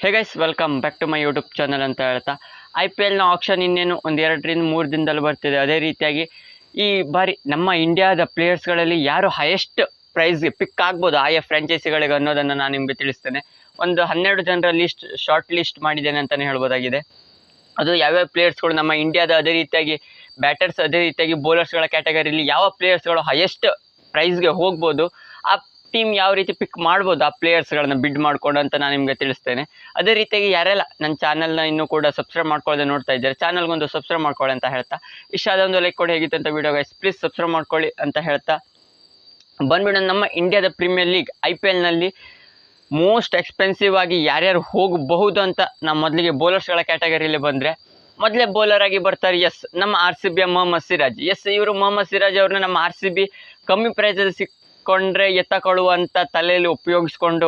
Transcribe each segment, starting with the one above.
Hey guys welcome back to my YouTube channel ಅಂತ ಹೇಳ್ತಾ. I P ಎಲ್ನ option ಇನ್ನೇನು ಒಂದು ಎರಡರಿಂದ ಮೂರು ದಿನದಲ್ಲಿ ಬರ್ತಿದೆ. ಅದೇ ರೀತಿಯಾಗಿ ಈ ಬಾರಿ ನಮ್ಮ ಇಂಡಿಯಾದ ಪ್ಲೇಯರ್ಸ್ಗಳಲ್ಲಿ ಯಾರು ಹೈಯೆಸ್ಟ್ ಪ್ರೈಸ್ಗೆ ಪಿಕ್ ಆಗ್ಬೋದು, ಆಯಾ ಫ್ರಾಂಚೈಸಿಗಳಿಗೆ ಅನ್ನೋದನ್ನು ನಾನು ನಿಮಗೆ ತಿಳಿಸ್ತೇನೆ. ಒಂದು ಹನ್ನೆರಡು ಜನರ ಲಿಸ್ಟ್ ಶಾರ್ಟ್ ಲಿಸ್ಟ್ ಮಾಡಿದ್ದೇನೆ ಅಂತಲೇ ಹೇಳ್ಬೋದಾಗಿದೆ. ಅದು ಯಾವ್ಯಾವ ಪ್ಲೇಯರ್ಸ್ಗಳು ನಮ್ಮ ಇಂಡಿಯಾದ ಅದೇ ರೀತಿಯಾಗಿ ಬ್ಯಾಟರ್ಸ್ ಅದೇ ರೀತಿಯಾಗಿ ಬೌಲರ್ಸ್ಗಳ ಕ್ಯಾಟಗರಿಲಿ ಯಾವ ಪ್ಲೇಯರ್ಸ್ಗಳು ಹೈಯೆಸ್ಟ್ ಪ್ರೈಸ್ಗೆ ಹೋಗ್ಬೋದು, ಆ ಟೀಮ್ ಯಾವ ರೀತಿ ಪಿಕ್ ಮಾಡ್ಬೋದು, ಆ ಪ್ಲೇಯರ್ಸ್ಗಳನ್ನ ಬಿಡ್ ಮಾಡ್ಕೊಂಡು ಅಂತ ನಾನು ನಿಮಗೆ ತಿಳಿಸ್ತೇನೆ. ಅದೇ ರೀತಿಯಾಗಿ ಯಾರೆಲ್ಲ ನನ್ನ ಚಾನಲ್ನ ಇನ್ನೂ ಕೂಡ ಸಬ್ಸ್ಕ್ರೈಬ್ ಮಾಡ್ಕೊಳ್ಳದೆ ನೋಡ್ತಾ ಇದ್ದಾರೆ ಚಾನಲ್ಗೊಂದು ಸಬ್ಸ್ಕ್ರೈಬ್ ಮಾಡ್ಕೊಳ್ಳಿ ಅಂತ ಹೇಳ್ತಾ. ಇಷ್ಟ ಆದ ಒಂದು ಲೈಕ್ ಕೊಡಿ, ಹೇಗಿತ್ತು ಅಂತ ವಿಡಿಯೋ ಗೈಸ್ ಪ್ಲೀಸ್ ಸಬ್ಸ್ಕ್ರೈಬ್ ಮಾಡ್ಕೊಳ್ಳಿ ಅಂತ ಹೇಳ್ತಾ. ಬಂದ್ಬಿಡೋಣ ನಮ್ಮ ಇಂಡಿಯಾದ ಪ್ರೀಮಿಯರ್ ಲೀಗ್ ಐ ಪಿ ಎಲ್ನಲ್ಲಿ ಮೋಸ್ಟ್ ಎಕ್ಸ್ಪೆನ್ಸಿವ್ ಆಗಿ ಯಾರ್ಯಾರು ಹೋಗಬಹುದು ಅಂತ ನಾವು ಮೊದಲಿಗೆ ಬೌಲರ್ಸ್ಗಳ ಕ್ಯಾಟಗರಿಯಲ್ಲಿ ಬಂದರೆ, ಮೊದಲೇ ಬೌಲರ್ ಆಗಿ ಬರ್ತಾರೆ ಎಸ್ ನಮ್ಮ ಆರ್ ಸಿ ಬಿಯ ಮೊಹಮ್ಮದ್ ಸಿರಾಜ್ ಎಸ್ ಇವರು ಮೊಹಮ್ಮದ್ ಸಿರಾಜ್ ಅವ್ರನ್ನ ನಮ್ಮ ಆರ್ ಸಿ ಬಿ ಕಮ್ಮಿ ಪ್ರೈಸಲ್ಲಿ ಸಿಕ್ಕೊಂಡ್ರೆ ಎತ್ತಕೊಳ್ಳುವಂಥ ತಲೆಯಲ್ಲಿ ಉಪಯೋಗಿಸ್ಕೊಂಡು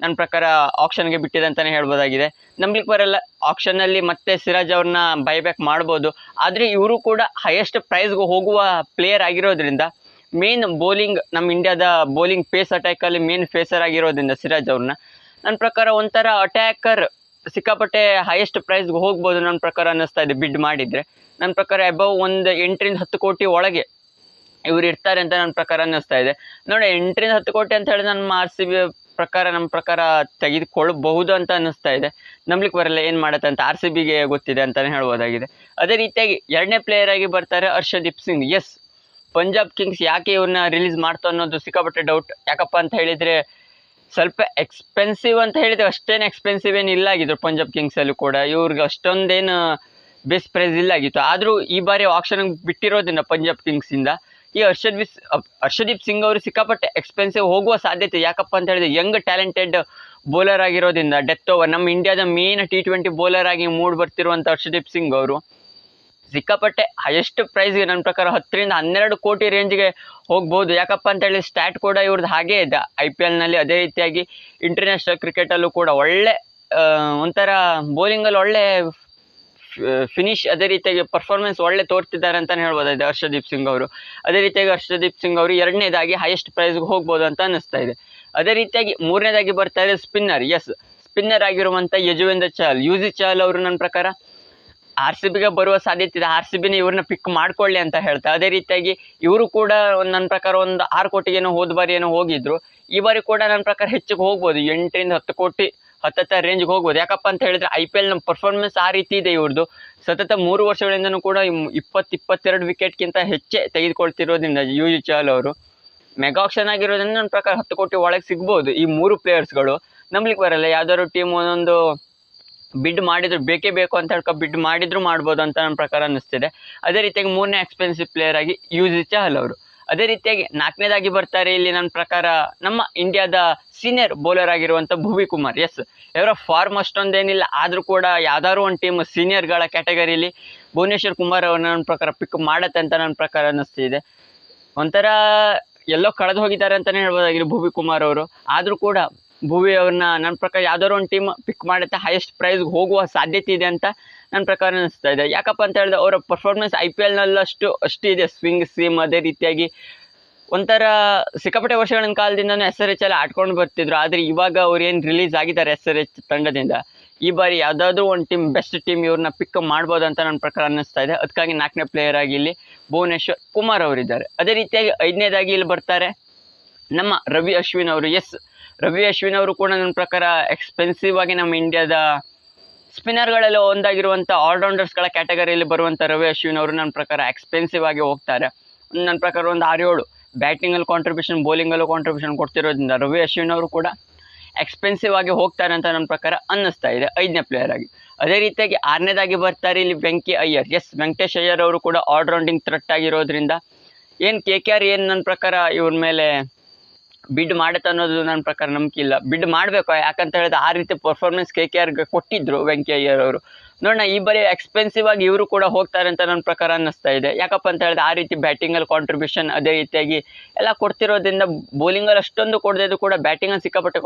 ನನ್ನ ಪ್ರಕಾರ ಆಪ್ಷನ್ಗೆ ಬಿಟ್ಟಿದೆ ಅಂತಲೇ ಹೇಳ್ಬೋದಾಗಿದೆ. ನಂಬಲಿಕ್ಕೆ ಬರಲ್ಲ ಆಪ್ಷನ್ನಲ್ಲಿ ಮತ್ತೆ ಸಿರಾಜ್ ಅವ್ರನ್ನ ಬೈಬ್ಯಾಕ್ ಮಾಡ್ಬೋದು. ಆದರೆ ಇವರು ಕೂಡ ಹೈಯೆಸ್ಟ್ ಪ್ರೈಸ್ಗೆ ಹೋಗುವ ಪ್ಲೇಯರ್ ಆಗಿರೋದ್ರಿಂದ ಮೇನ್ ಬೌಲಿಂಗ್ ನಮ್ಮ ಇಂಡಿಯಾದ ಬೌಲಿಂಗ್ ಪೇಸ್ ಅಟ್ಯಾಕಲ್ಲಿ ಮೇನ್ ಫೇಸರ್ ಆಗಿರೋದ್ರಿಂದ ಸಿರಾಜ್ ಅವ್ರನ್ನ ನನ್ನ ಪ್ರಕಾರ ಒಂಥರ ಅಟ್ಯಾಕರ್ ಸಿಕ್ಕಾಪಟ್ಟೆ ಹೈಯೆಸ್ಟ್ ಪ್ರೈಸ್ಗೆ ಹೋಗ್ಬೋದು ನನ್ನ ಪ್ರಕಾರ ಅನ್ನಿಸ್ತಾ ಇದೆ ಬಿಡ್ ಮಾಡಿದರೆ. ನನ್ನ ಪ್ರಕಾರ ಅಬೌವ್ ಒಂದು ಎಂಟರಿಂದ ಹತ್ತು ಕೋಟಿ ಒಳಗೆ ಇವ್ರು ಇರ್ತಾರೆ ಅಂತ ನನ್ನ ಪ್ರಕಾರ ಅನ್ನಿಸ್ತಾ ಇದೆ. ನೋಡಿ, ಎಂಟರಿಂದ ಹತ್ತು ಕೋಟಿ ಅಂತ ಹೇಳಿ ನನ್ನ ಆರ್ ಸಿ ಬಿ ಪ್ರಕಾರ, ನಮ್ಮ ಪ್ರಕಾರ ತೆಗೆದುಕೊಳ್ಳಬಹುದು ಅಂತ ಅನ್ನಿಸ್ತಾ ಇದೆ. ನಂಬ್ಲಿಕ್ಕೆ ಬರಲ್ಲ, ಏನು ಮಾಡುತ್ತೆ ಅಂತ. ಆರ್ ಸಿ ಬಿಗೆ ಗೊತ್ತಿದೆ ಅಂತಲೇ ಹೇಳ್ಬೋದಾಗಿದೆ. ಅದೇ ರೀತಿಯಾಗಿ ಎರಡನೇ ಪ್ಲೇಯರ್ ಆಗಿ ಬರ್ತಾರೆ ಹರ್ಷದೀಪ್ ಸಿಂಗ್. ಎಸ್ ಪಂಜಾಬ್ ಕಿಂಗ್ಸ್ ಯಾಕೆ ಇವ್ರನ್ನ ರಿಲೀಸ್ ಮಾಡ್ತು ಅನ್ನೋದು ಸಿಕ್ಕಾಪಟ್ಟೆ ಡೌಟ್ ಯಾಕಪ್ಪ ಅಂತ ಹೇಳಿದರೆ, ಸ್ವಲ್ಪ ಎಕ್ಸ್ಪೆನ್ಸಿವ್ ಅಂತ ಹೇಳಿದ್ರೆ ಅಷ್ಟೇನು ಎಕ್ಸ್ಪೆನ್ಸಿವ್ ಏನು ಇಲ್ಲ ಆಗಿದ್ರು ಪಂಜಾಬ್ ಕಿಂಗ್ಸಲ್ಲೂ ಕೂಡ. ಇವ್ರಿಗೆ ಅಷ್ಟೊಂದೇನು ಬೇಸ್ ಪ್ರೈಸ್ ಇಲ್ಲ ಆಗಿತ್ತು. ಆದರೂ ಈ ಬಾರಿ ಆಪ್ಷನ್ಗೆ ಬಿಟ್ಟಿರೋದಿಲ್ಲ ಪಂಜಾಬ್ ಕಿಂಗ್ಸಿಂದ ಈ ಹರ್ಷದೀಪ್ ಹರ್ಷದೀಪ್ ಸಿಂಗ್ ಅವರು ಸಿಕ್ಕಾಪಟ್ಟೆ ಎಕ್ಸ್ಪೆನ್ಸಿವ್ ಹೋಗುವ ಸಾಧ್ಯತೆ ಯಾಕಪ್ಪ ಅಂತ ಹೇಳಿದ್ರೆ ಯಂಗ್ ಟ್ಯಾಲೆಂಟೆಡ್ ಬೌಲರ್ ಆಗಿರೋದ್ರಿಂದ ಡೆತ್ ಓವರ್ ನಮ್ಮ ಇಂಡಿಯಾದ ಮೇನ್ ಟಿ ಟ್ವೆಂಟಿ ಬೌಲರ್ ಆಗಿ ಮೂಡ್ ಬರ್ತಿರುವಂಥ ಹರ್ಷದೀಪ್ ಸಿಂಗ್ ಅವರು ಸಿಕ್ಕಾಪಟ್ಟೆ ಹೈಯೆಸ್ಟ್ ಪ್ರೈಸ್ಗೆ ನನ್ನ ಪ್ರಕಾರ ಹತ್ತರಿಂದ ಹನ್ನೆರಡು ಕೋಟಿ ರೇಂಜ್ಗೆ ಹೋಗ್ಬೋದು. ಯಾಕಪ್ಪ ಅಂತ ಹೇಳಿ ಸ್ಟ್ಯಾಟ್ ಕೂಡ ಇವ್ರದ್ದು ಹಾಗೇ ಇದೆ. ಐ ಪಿ ಎಲ್ನಲ್ಲಿ ಅದೇ ರೀತಿಯಾಗಿ ಇಂಟರ್ನ್ಯಾಷನಲ್ ಕ್ರಿಕೆಟಲ್ಲೂ ಕೂಡ ಒಳ್ಳೆ ಒಂಥರ ಬೌಲಿಂಗಲ್ಲಿ ಒಳ್ಳೆ ಫಿನಿಶ್ ಅದೇ ರೀತಿಯಾಗಿ ಪರ್ಫಾರ್ಮೆನ್ಸ್ ಒಳ್ಳೆ ತೋರ್ತಿದ್ದಾರೆ ಅಂತಲೇ ಹೇಳ್ಬೋದಾಗಿದೆ ಹರ್ಷದೀಪ್ ಸಿಂಗ್ ಅವರು. ಅದೇ ರೀತಿಯಾಗಿ ಹರ್ಷದೀಪ್ ಸಿಂಗ್ ಅವರು ಎರಡನೇದಾಗಿ ಹೈಯೆಸ್ಟ್ ಪ್ರೈಸ್ಗೆ ಹೋಗ್ಬೋದು ಅಂತ ಅನ್ನಿಸ್ತಾ ಇದೆ. ಅದೇ ರೀತಿಯಾಗಿ ಮೂರನೇದಾಗಿ ಬರ್ತಾ ಇದೆ ಸ್ಪಿನ್ನರ್ ಎಸ್ ಸ್ಪಿನ್ನರ್ ಆಗಿರುವಂಥ ಯಜುವೇಂದ್ರ ಚಹಲ್. ಯು ಜಿ ಚಹಲ್ ಅವರು ನನ್ನ ಪ್ರಕಾರ ಆರ್ ಸಿ ಬಿಗೆ ಬರುವ ಸಾಧ್ಯತೆ ಇದೆ. ಆರ್ ಸಿ ಬಿನ ಇವ್ರನ್ನ ಪಿಕ್ ಮಾಡ್ಕೊಳ್ಳಿ ಅಂತ ಹೇಳ್ತಾ, ಅದೇ ರೀತಿಯಾಗಿ ಇವರು ಕೂಡ ನನ್ನ ಪ್ರಕಾರ ಒಂದು ಆರು ಕೋಟಿಗೇನೋ ಹೋದ ಬಾರಿ ಏನೋ ಹೋಗಿದ್ರು. ಈ ಬಾರಿ ಕೂಡ ನನ್ನ ಪ್ರಕಾರ ಹೆಚ್ಚಿಗೆ ಹೋಗ್ಬೋದು. ಎಂಟರಿಂದ ಹತ್ತು ಕೋಟಿ ಹತ್ತತ್ತ ರೇಂಜ್ಗೆ ಹೋಗ್ಬೋದು. ಯಾಕಪ್ಪ ಅಂತ ಹೇಳಿದ್ರೆ ಐ ಪಿ ಎಲ್ ನಮ್ಮ ಪರ್ಫಾರ್ಮೆನ್ಸ್ ಆ ರೀತಿ ಇದೆ ಇವ್ರದ್ದು ಸತತ ಮೂರು ವರ್ಷಗಳಿಂದನೂ ಕೂಡ ಇಪ್ಪತ್ತು ಇಪ್ಪತ್ತೆರಡು ವಿಕೆಟ್ಗಿಂತ ಹೆಚ್ಚೇ ತೆಗೆದುಕೊಳ್ತಿರೋದ್ರಿಂದ ಯು ಯು ಚಹಲ್ ಅವರು. ಮೆಗಾ ಆಪ್ಷನ್ ಆಗಿರೋದ್ರಿಂದ ನನ್ನ ಪ್ರಕಾರ ಹತ್ತು ಕೋಟಿ ಒಳಗೆ ಸಿಗ್ಬೋದು ಈ ಮೂರು ಪ್ಲೇಯರ್ಸ್ಗಳು ನಂಬ್ಲಿಕ್ಕೆ ಬರಲ್ಲ. ಯಾವ್ದಾದ್ರು ಟೀಮ್ ಒಂದೊಂದು ಬಿಡ್ ಮಾಡಿದ್ರು, ಬೇಕೇ ಬೇಕು ಅಂತ ಹೇಳ್ಕೊ ಬಿಡ್ ಮಾಡಿದ್ರು ಮಾಡ್ಬೋದು ಅಂತ ನನ್ನ ಪ್ರಕಾರ ಅನ್ನಿಸ್ತಿದೆ. ಅದೇ ರೀತಿಯಾಗಿ ಮೂರನೇ ಎಕ್ಸ್ಪೆನ್ಸಿವ್ ಪ್ಲೇಯರ್ ಆಗಿ ಯು ಜಿ ಚಹಲ್ ಅವರು. ಅದೇ ರೀತಿಯಾಗಿ ನಾಲ್ಕನೇದಾಗಿ ಬರ್ತಾರೆ ಇಲ್ಲಿ ನನ್ನ ಪ್ರಕಾರ ನಮ್ಮ ಇಂಡಿಯಾದ ಸೀನಿಯರ್ ಬೌಲರ್ ಆಗಿರುವಂಥ ಭುವಿ ಕುಮಾರ್. ಎಸ್ ಇವರ ಫಾರ್ಮ್ ಅಷ್ಟೊಂದೇನಿಲ್ಲ. ಆದರೂ ಕೂಡ ಯಾವ್ದಾದ್ರು ಒಂದು ಟೀಮ್ ಸೀನಿಯರ್ಗಳ ಕ್ಯಾಟಗರಿಲಿ ಭುವನೇಶ್ವರ್ ಕುಮಾರ್ ಅವ್ರನ್ನ ನನ್ನ ಪ್ರಕಾರ ಪಿಕ್ ಮಾಡತ್ತೆ ಅಂತ ನನ್ನ ಪ್ರಕಾರ ಅನ್ನಿಸ್ತಿದೆ ಒಂಥರ ಎಲ್ಲೋ ಕಳೆದು ಹೋಗಿದ್ದಾರೆ ಅಂತಲೇ ಹೇಳ್ಬೋದಾಗಿದೆ ಭುವಿ ಕುಮಾರ್ ಅವರು. ಆದರೂ ಕೂಡ ಭುವಿ ಅವ್ರನ್ನ ನನ್ನ ಪ್ರಕಾರ ಯಾವ್ದಾದ್ರು ಒಂದು ಟೀಮ್ ಪಿಕ್ ಮಾಡುತ್ತೆ ಹೈಯೆಸ್ಟ್ ಪ್ರೈಸ್ಗೆ ಹೋಗುವ ಸಾಧ್ಯತೆ ಇದೆ ಅಂತ ನನ್ನ ಪ್ರಕಾರ ಅನಿಸ್ತಾ ಇದೆ. ಯಾಕಪ್ಪ ಅಂತ ಹೇಳಿದ್ರೆ ಅವರ ಪರ್ಫಾರ್ಮೆನ್ಸ್ ಐ ಪಿ ಎಲ್ನಲ್ಲಷ್ಟು ಇದೆ. ಸ್ವಿಂಗ್ ಸೇಮ್ ಅದೇ ರೀತಿಯಾಗಿ ಒಂಥರ ಸಿಕ್ಕಾಪಟ್ಟೆ ವರ್ಷಗಳ ಕಾಲದಿಂದನೂ ಎಸ್ ಆರ್ ಎಚ್ ಎಲ್ಲ ಆಡ್ಕೊಂಡು ಬರ್ತಿದ್ರು. ಆದರೆ ಇವಾಗ ಅವ್ರು ಏನು ರಿಲೀಸ್ ಆಗಿದ್ದಾರೆ ಎಸ್ ಆರ್ ಎಚ್ ತಂಡದಿಂದ. ಈ ಬಾರಿ ಯಾವುದಾದ್ರೂ ಒಂದು ಟೀಮ್ ಬೆಸ್ಟ್ ಟೀಮ್ ಇವ್ರನ್ನ ಪಿಕ್ ಮಾಡ್ಬೋದು ಅಂತ ನನ್ನ ಪ್ರಕಾರ ಅನ್ನಿಸ್ತಾ ಇದೆ. ಅದಕ್ಕಾಗಿ ನಾಲ್ಕನೇ ಪ್ಲೇಯರ್ ಆಗಿ ಇಲ್ಲಿ ಭುವನೇಶ್ವರ್ ಕುಮಾರ್ ಅವರಿದ್ದಾರೆ ಅದೇ ರೀತಿಯಾಗಿ ಐದನೇದಾಗಿ ಇಲ್ಲಿ ಬರ್ತಾರೆ ನಮ್ಮ ರವಿ ಅಶ್ವಿನ್ ಅವರು. ಎಸ್ ರವಿ ಅಶ್ವಿನ್ ಅವರು ಕೂಡ ನನ್ನ ಪ್ರಕಾರ ಎಕ್ಸ್ಪೆನ್ಸಿವ್ ಆಗಿ ನಮ್ಮ ಇಂಡಿಯಾದ ಸ್ಪಿನ್ನರ್ಗಳೆಲ್ಲ ಒಂದಾಗಿರುವಂಥ ಆಲ್ರೌಂಡರ್ಸ್ಗಳ ಕ್ಯಾಟಗರಿಯಲ್ಲಿ ಬರುವಂಥ ರವಿ ಅಶ್ವಿನ್ ಅವರು ನನ್ನ ಪ್ರಕಾರ ಎಕ್ಸ್ಪೆನ್ಸಿವ್ ಆಗಿ ಹೋಗ್ತಾರೆ. ನನ್ನ ಪ್ರಕಾರ ಒಂದು ಆರು ಏಳು ಬ್ಯಾಟಿಂಗಲ್ಲಿ ಕಾಂಟ್ರಿಬ್ಯೂಷನ್ ಬೌಲಿಂಗಲ್ಲೂ ಕಾಂಟ್ರಿಬ್ಯೂಷನ್ ಕೊಡ್ತಿರೋದ್ರಿಂದ ರವಿ ಅಶ್ವಿನ್ ಅವರು ಕೂಡ ಎಕ್ಸ್ಪೆನ್ಸಿವ್ ಆಗಿ ಹೋಗ್ತಾರೆ ಅಂತ ನನ್ನ ಪ್ರಕಾರ ಅನ್ನಿಸ್ತಾ ಇದೆ, ಐದನೇ ಪ್ಲೇಯರ್ ಆಗಿ. ಅದೇ ರೀತಿಯಾಗಿ ಆರನೇದಾಗಿ ಬರ್ತಾರೆ ಇಲ್ಲಿ ವೆಂಕಿ ಅಯ್ಯರ್. ಎಸ್ ವೆಂಕಟೇಶ್ ಅಯ್ಯರ್ ಅವರು ಕೂಡ ಆಲ್ರೌಂಡಿಂಗ್ ಥ್ರೆಟ್ ಆಗಿರೋದ್ರಿಂದ ಏನು ಕೆ ಕೆ ಆರ್ ಏನು ನನ್ನ ಪ್ರಕಾರ ಇವ್ರ ಮೇಲೆ ಬಿಡ್ ಮಾಡುತ್ತೆ ಅನ್ನೋದು ನನ್ನ ಪ್ರಕಾರ ನಂಬಿಕೆ ಇಲ್ಲ. ಬಿಡ್ ಮಾಡಬೇಕು, ಯಾಕಂತ ಹೇಳಿದ್ರೆ ಆ ರೀತಿ ಪರ್ಫಾರ್ಮೆನ್ಸ್ ಕೆ ಕೆ ಆರ್ಗೆ ಕೊಟ್ಟಿದ್ರು ವೆಂಕಯ್ಯರ್ ಅವರು. ನೋಡೋಣ, ಈ ಬಾರಿ ಎಕ್ಸ್ಪೆನ್ಸಿವ್ ಆಗಿ ಇವರು ಕೂಡ ಹೋಗ್ತಾರೆ ಅಂತ ನನ್ನ ಪ್ರಕಾರ ಅನ್ನಿಸ್ತಾ ಇದೆ. ಯಾಕಪ್ಪ ಅಂತ ಹೇಳಿದ್ರೆ ಆ ರೀತಿ ಬ್ಯಾಟಿಂಗಲ್ಲಿ ಕಾಂಟ್ರಿಬ್ಯೂಷನ್ ಅದೇ ರೀತಿಯಾಗಿ ಎಲ್ಲ ಕೊಡ್ತಿರೋದ್ರಿಂದ ಬೌಲಿಂಗಲ್ಲಿ ಅಷ್ಟೊಂದು ಕೊಡದಿದ್ದು ಕೂಡ ಬ್ಯಾಟಿಂಗಲ್ಲಿ ಸಿಕ್ಕಾಪಟ್ಟೆ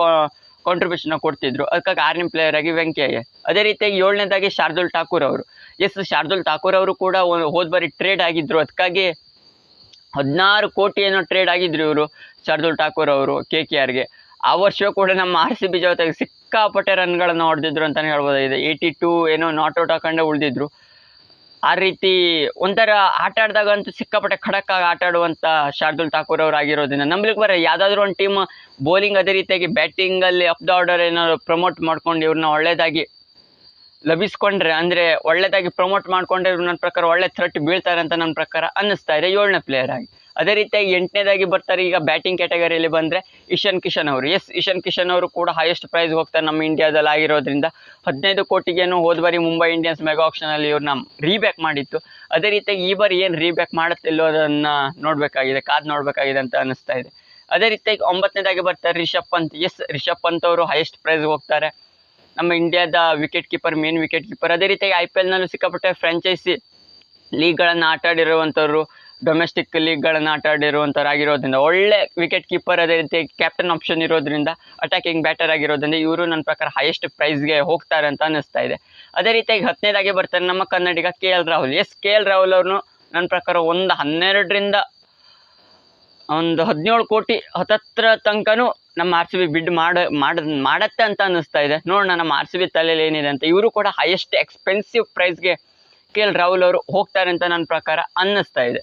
ಕಾಂಟ್ರಿಬ್ಯೂಷನ್ ಕೊಡ್ತಿದ್ರು. ಅದಕ್ಕಾಗಿ ಆರನೇ ಪ್ಲೇಯರ್ ಆಗಿ ವೆಂಕಯ್ಯ. ಅದೇ ರೀತಿಯಾಗಿ ಏಳನೇದಾಗಿ ಶಾರ್ದುಲ್ ಠಾಕೂರ್ ಅವರು. ಎಸ್ ಶಾರ್ದುಲ್ ಠಾಕೂರ್ ಅವರು ಕೂಡ ಹೋದ್ ಬಾರಿ ಟ್ರೇಡ್ ಆಗಿದ್ರು. ಅದಕ್ಕಾಗಿ ಹದಿನಾರು ಕೋಟಿ ಏನೋ ಟ್ರೇಡ್ ಆಗಿದ್ರು ಇವರು, ಶಾರ್ದುಲ್ ಠಾಕೂರ್ ಅವರು ಕೆ ಕೆ ಆರ್ಗೆ ಆ ವರ್ಷ ಕೂಡ ನಮ್ಮ ಆರ್ ಸಿ ಬಿ ಜೊತೆಗೆ ಸಿಕ್ಕಾಪಟ್ಟೆ ರನ್ಗಳನ್ನು ಹೊಡೆದಿದ್ರು ಅಂತಲೇ ಹೇಳ್ಬೋದಾಗಿದೆ ಏಯ್ಟಿ ಟೂ ಏನೋ ನಾಟ್ ಔಟ್ ಹಾಕೊಂಡೆ ಉಳಿದಿದ್ರು. ಆ ರೀತಿ ಒಂಥರ ಆಟ ಆಡಿದಾಗಂತೂ ಸಿಕ್ಕಾಪಟ್ಟೆ ಖಡಕ್ಕಾಗಿ ಆಟ ಆಡುವಂಥ ಶಾರ್ದುಲ್ ಠಾಕೂರ್ ಅವರು ಆಗಿರೋದ್ರಿಂದ ನಂಬಲಿಕ್ಕೆ ಬರ ಯಾವುದಾದ್ರೂ ಒಂದು ಟೀಮ್ ಬೌಲಿಂಗ್ ಅದೇ ರೀತಿಯಾಗಿ ಬ್ಯಾಟಿಂಗಲ್ಲಿ ಅಪ್ ದ ಆರ್ಡರ್ ಏನಾದ್ರು ಪ್ರಮೋಟ್ ಮಾಡ್ಕೊಂಡು ಇವ್ರನ್ನ ಒಳ್ಳೇದಾಗಿ ಲಭಿಸ್ಕೊಂಡ್ರೆ, ಅಂದರೆ ಒಳ್ಳೆದಾಗಿ ಪ್ರಮೋಟ್ ಮಾಡ್ಕೊಂಡ್ರೆ ನನ್ನ ಪ್ರಕಾರ ಒಳ್ಳೆ ಥ್ರೆಟ್ ಬೀಳ್ತಾರೆ ಅಂತ ನನ್ನ ಪ್ರಕಾರ ಅನ್ನಿಸ್ತಾ ಇದೆ ಏಳನೇ ಪ್ಲೇಯರ್ ಆಗಿ. ಅದೇ ರೀತಿಯಾಗಿ ಎಂಟನೇದಾಗಿ ಬರ್ತಾರೆ ಈಗ ಬ್ಯಾಟಿಂಗ್ ಕ್ಯಾಟಗರಿಯಲ್ಲಿ ಬಂದರೆ ಇಶಾನ್ ಕಿಶನ್ ಅವರು. ಎಸ್ ಇಶಾನ್ ಕಿಶನ್ ಅವರು ಕೂಡ ಹೈಯೆಸ್ಟ್ ಪ್ರೈಸ್ ಹೋಗ್ತಾರೆ ನಮ್ಮ ಇಂಡಿಯಾದಲ್ಲಿ ಆಗಿರೋದ್ರಿಂದ. ಹದಿನೈದು ಕೋಟಿಗೇನು ಹೋದ ಬಾರಿ ಮುಂಬೈ ಇಂಡಿಯನ್ಸ್ ಮೆಗಾ ಆಕ್ಷನಲ್ಲಿ ಇವ್ರನ್ನ ರೀಬ್ಯಾಕ್ ಮಾಡಿತ್ತು. ಅದೇ ರೀತಿಯಾಗಿ ಈ ಬಾರಿ ಏನು ರೀಬ್ಯಾಕ್ ಮಾಡುತ್ತಿಲ್ಲೋ ಅದನ್ನು ನೋಡಬೇಕಾಗಿದೆ, ಕಾದು ನೋಡಬೇಕಾಗಿದೆ ಅಂತ ಅನ್ನಿಸ್ತಾ ಇದೆ. ಅದೇ ರೀತಿಯಾಗಿ ಒಂಬತ್ತನೇದಾಗಿ ಬರ್ತಾರೆ ರಿಷಬ್ ಪಂತ್. ಎಸ್ ರಿಷಬ್ ಪಂತ್ ಅವರು ಹೈಯೆಸ್ಟ್ ಪ್ರೈಸ್ಗೆ ಹೋಗ್ತಾರೆ. ನಮ್ಮ ಇಂಡಿಯಾದ wicket keeper main wicket keeper ಅದೇ ರೀತಿಯಾಗಿ ಐ ಪಿ ಎಲ್ನಲ್ಲೂ ಸಿಕ್ಕಾಪಟ್ಟೆ ಫ್ರಾಂಚೈಸಿ ಲೀಗ್ಗಳನ್ನು ಆಟ ಆಡಿರುವಂಥವ್ರು ಡೊಮೆಸ್ಟಿಕ್ ಲೀಗ್ಗಳನ್ನು ಆಟ ಆಗಿರೋದ್ರಿಂದ ಒಳ್ಳೆ ವಿಕೆಟ್ ಕೀಪರ್ ಅದೇ ರೀತಿ ಕ್ಯಾಪ್ಟನ್ ಆಪ್ಷನ್ ಇರೋದ್ರಿಂದ ಅಟ್ಯಾಕಿಂಗ್ ಬ್ಯಾಟರ್ ಆಗಿರೋದ್ರಿಂದ ಇವರು ನನ್ನ ಪ್ರಕಾರ ಹೈಯೆಸ್ಟ್ ಪ್ರೈಸ್ಗೆ ಹೋಗ್ತಾರೆ ಅಂತ ಅನ್ನಿಸ್ತಾ ಇದೆ. ಅದೇ ರೀತಿಯಾಗಿ ಹತ್ತನೇದಾಗಿ ಬರ್ತಾರೆ ನಮ್ಮ Kannadiga K L Rahul. Yes K L Rahul ಅವ್ರನ್ನು ನನ್ನ ಪ್ರಕಾರ ಒಂದು ಹನ್ನೆರಡರಿಂದ ಒಂದು ಹದಿನೇಳು ಕೋಟಿ ಹತ್ತತ್ರ ತನಕನೂ ನಮ್ಮ ಆರ್ ಸಿ ಬಿ ಬಿಡ್ ಮಾಡ ಮಾಡ, ಮಾಡತ್ತೆ ಅಂತ ಅನ್ನಿಸ್ತಾ ಇದೆ. ನೋಡೋಣ ನಮ್ಮ ಆರ್ ಸಿ ಬಿ ತಲೆಯಲ್ಲಿ ಏನಿದೆ ಅಂತ. ಇವರು ಕೂಡ ಹೈಯೆಸ್ಟ್ ಎಕ್ಸ್ಪೆನ್ಸಿವ್ ಪ್ರೈಸ್ಗೆ ಕೆ ಎಲ್ ರಾಹುಲ್ ಅವರು ಹೋಗ್ತಾರೆ ಅಂತ ನನ್ನ ಪ್ರಕಾರ ಅನ್ನಿಸ್ತಾ ಇದೆ.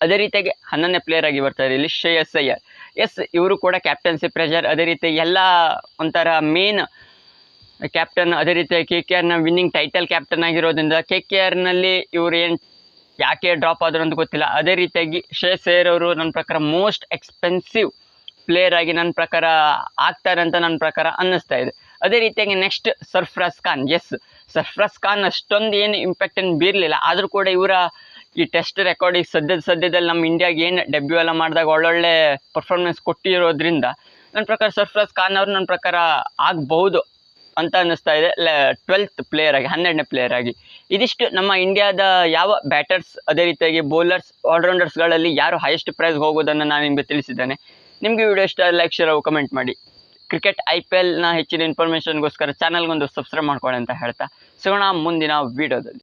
ಅದೇ ರೀತಿಯಾಗಿ ಹನ್ನೊಂದನೇ ಪ್ಲೇಯರ್ ಆಗಿ ಬರ್ತಾರೆ ಇಲ್ಲಿ ಶ್ರೇಯಸ್ ಅಯ್ಯರ್. ಎಸ್ ಇವರು ಕೂಡ ಕ್ಯಾಪ್ಟನ್ಸಿ ಪ್ರೆಷರ್ ಅದೇ ರೀತಿ ಎಲ್ಲ ಒಂಥರ ಮೇನ್ ಕ್ಯಾಪ್ಟನ್ ಅದೇ ರೀತಿ ಕೆ ಕೆ ಆರ್ನ ವಿನ್ನಿಂಗ್ ಟೈಟಲ್ ಕ್ಯಾಪ್ಟನ್ ಆಗಿರೋದ್ರಿಂದ ಕೆ ಕೆ ಆರ್ನಲ್ಲಿ ಇವರು ಏನು ಯಾಕೆ ಡ್ರಾಪ್ ಆದರು ಅಂತ ಗೊತ್ತಿಲ್ಲ. ಅದೇ ರೀತಿಯಾಗಿ ಶ್ರೇಯಸ್ ಸೇರ್ ಅವರು ನನ್ನ ಪ್ರಕಾರ ಮೋಸ್ಟ್ ಎಕ್ಸ್ಪೆನ್ಸಿವ್ ಪ್ಲೇಯರ್ ಆಗಿ ನನ್ನ ಪ್ರಕಾರ ಆಗ್ತಾರೆ ಅಂತ ನನ್ನ ಪ್ರಕಾರ ಅನ್ನಿಸ್ತಾ ಇದೆ. ಅದೇ ರೀತಿಯಾಗಿ ನೆಕ್ಸ್ಟ್ ಸರ್ಫ್ರಾಜ್ ಖಾನ್. ಎಸ್ ಸರ್ಫ್ರಾಜ್ ಖಾನ್ ಅಷ್ಟೊಂದು ಏನು ಇಂಪ್ಯಾಕ್ಟ್ ಏನು ಬೀರಲಿಲ್ಲ. ಆದರೂ ಕೂಡ ಇವರ ಈ ಟೆಸ್ಟ್ ರೆಕಾರ್ಡಿಗೆ ಸದ್ಯದ ಸದ್ಯದಲ್ಲಿ ನಮ್ಮ ಇಂಡಿಯಾಗೆ ಏನು ಡೆಬ್ಯೂ ಎಲ್ಲ ಮಾಡಿದಾಗ ಒಳ್ಳೊಳ್ಳೆ ಪರ್ಫಾರ್ಮೆನ್ಸ್ ಕೊಟ್ಟಿರೋದ್ರಿಂದ ನನ್ನ ಪ್ರಕಾರ ಸರ್ಫ್ರಾಜ್ ಖಾನ್ ಅವರು ನನ್ನ ಪ್ರಕಾರ ಆಗಬಹುದು ಅಂತ ಅನ್ನಿಸ್ತಾ ಇದೆ. ಟ್ವೆಲ್ತ್ ಪ್ಲೇಯರ್ ಆಗಿ, ಹನ್ನೆರಡನೇ ಪ್ಲೇಯರ್ ಆಗಿ. ಇದಿಷ್ಟು ನಮ್ಮ ಇಂಡಿಯಾದ ಯಾವ ಬ್ಯಾಟರ್ಸ್ ಅದೇ ರೀತಿಯಾಗಿ ಬೌಲರ್ಸ್ ಆಲ್ರೌಂಡರ್ಸ್ಗಳಲ್ಲಿ ಯಾರು ಹೈಯೆಸ್ಟ್ ಪ್ರೈಸ್ ಹೋಗೋದನ್ನು ನಾನು ನಿಮಗೆ ತಿಳಿಸಿದ್ದೇನೆ. ನಿಮಗೆ ವಿಡಿಯೋ ಇಷ್ಟ ಲೈಕ್ ಶೇರ್ ಕಮೆಂಟ್ ಮಾಡಿ. ಕ್ರಿಕೆಟ್ ಐ ಪಿ ಎಲ್ನ ಹೆಚ್ಚಿನ ಇನ್ಫಾರ್ಮೇಷನ್ಗೋಸ್ಕರ ಚಾನಲ್ಗೊಂದು ಸಬ್ಸ್ಕ್ರೈಬ್ ಮಾಡ್ಕೊಳ್ಳಿ ಅಂತ ಹೇಳ್ತಾ. ಸಿಗೋಣ ಮುಂದಿನ ವಿಡಿಯೋದಲ್ಲಿ